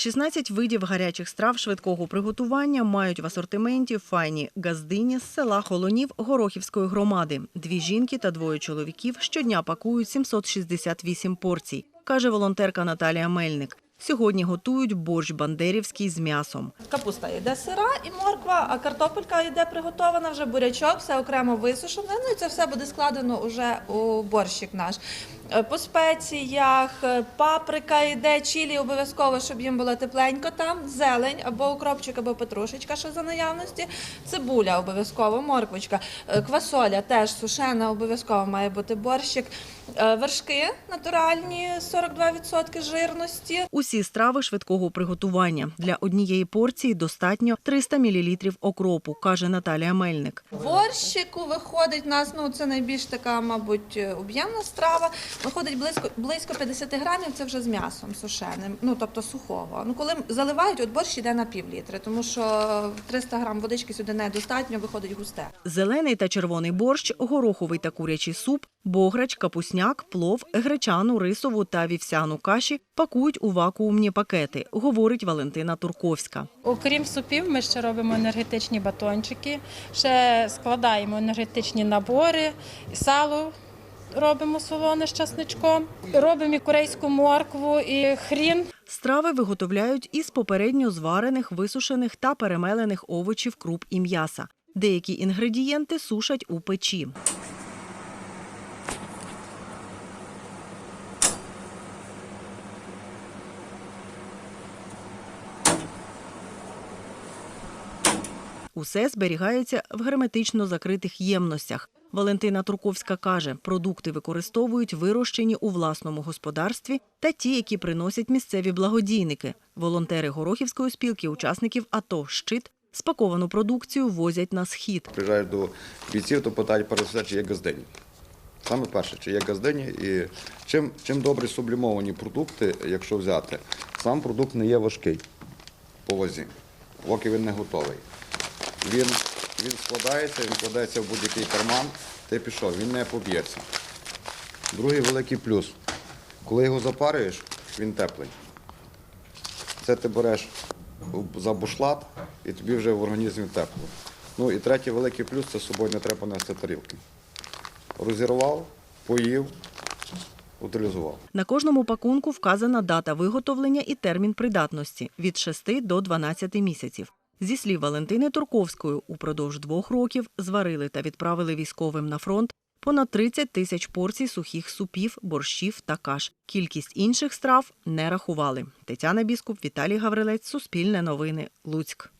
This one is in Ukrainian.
16 видів гарячих страв швидкого приготування мають в асортименті файні газдині з села Холонів Горохівської громади. Дві жінки та двоє чоловіків щодня пакують 768 порцій, каже волонтерка Наталія Мельник. Сьогодні готують борщ бандерівський з м'ясом. Капуста йде сира і морква, а картопелька йде приготована, вже бурячок, все окремо висушене. Ну і це все буде складено вже у борщик наш. Е, По спеціях, е, паприка йде, чілі обов'язково, щоб їм було тепленько там, зелень або укропчик, або петрушечка, що за наявності, цибуля обов'язково, морквочка, Е, квасоля теж сушена, обов'язково має бути борщик. Вершки натуральні, 42% жирності. Усі страви швидкого приготування. Для однієї порції достатньо 300 мл окропу, каже Наталія Мельник. Борщику виходить у нас, ну це найбільш така, мабуть, об'ємна страва. Виходить близько близько 50 грамів. Це вже з м'ясом сушеним, ну тобто сухого. Ну коли заливають, от борщ йде на пів літри, тому що 300 грам водички сюди недостатньо, виходить густе. Зелений та червоний борщ, гороховий та курячий суп, бограч, капусняк, плов, гречану, рисову та вівсяну каші пакують у вакуумні пакети, говорить Валентина Турковська. Окрім супів, ми ще робимо енергетичні батончики, ще складаємо енергетичні набори, сало робимо солоне з часничком, робимо і корейську моркву, і хрін. Страви виготовляють із попередньо зварених, висушених та перемелених овочів, круп і м'яса. Деякі інгредієнти сушать у печі. Усе зберігається в герметично закритих ємностях. Валентина Турковська каже, продукти використовують вирощені у власному господарстві та ті, які приносять місцеві благодійники. Волонтери Горохівської спілки учасників АТО «Щит» спаковану продукцію возять на схід. Приїжджаєш до бійців, то питають перш все, чи є газдині. Саме перше, чи є газдині. І чим, чим добре сублімовані продукти, якщо взяти, сам продукт не є важкий по вазі, поки він не готовий. Він, він складається, він кладається в будь-який карман, ти пішов, він не поб'ється. Другий великий плюс. Коли його запарюєш, він теплий. Це ти береш за бушлат і тобі вже в організмі тепло. Ну і третій великий плюс це з собою не треба нести тарілки. Розірвав, поїв, утилізував. На кожному пакунку вказана дата виготовлення і термін придатності – від 6 до 12 місяців. Зі слів Валентини Турковської, упродовж двох років зварили та відправили військовим на фронт понад 30 тисяч порцій сухих супів, борщів та каш. Кількість інших страв не рахували. Тетяна Біскуп, Віталій Гаврилець, Суспільне новини, Луцьк.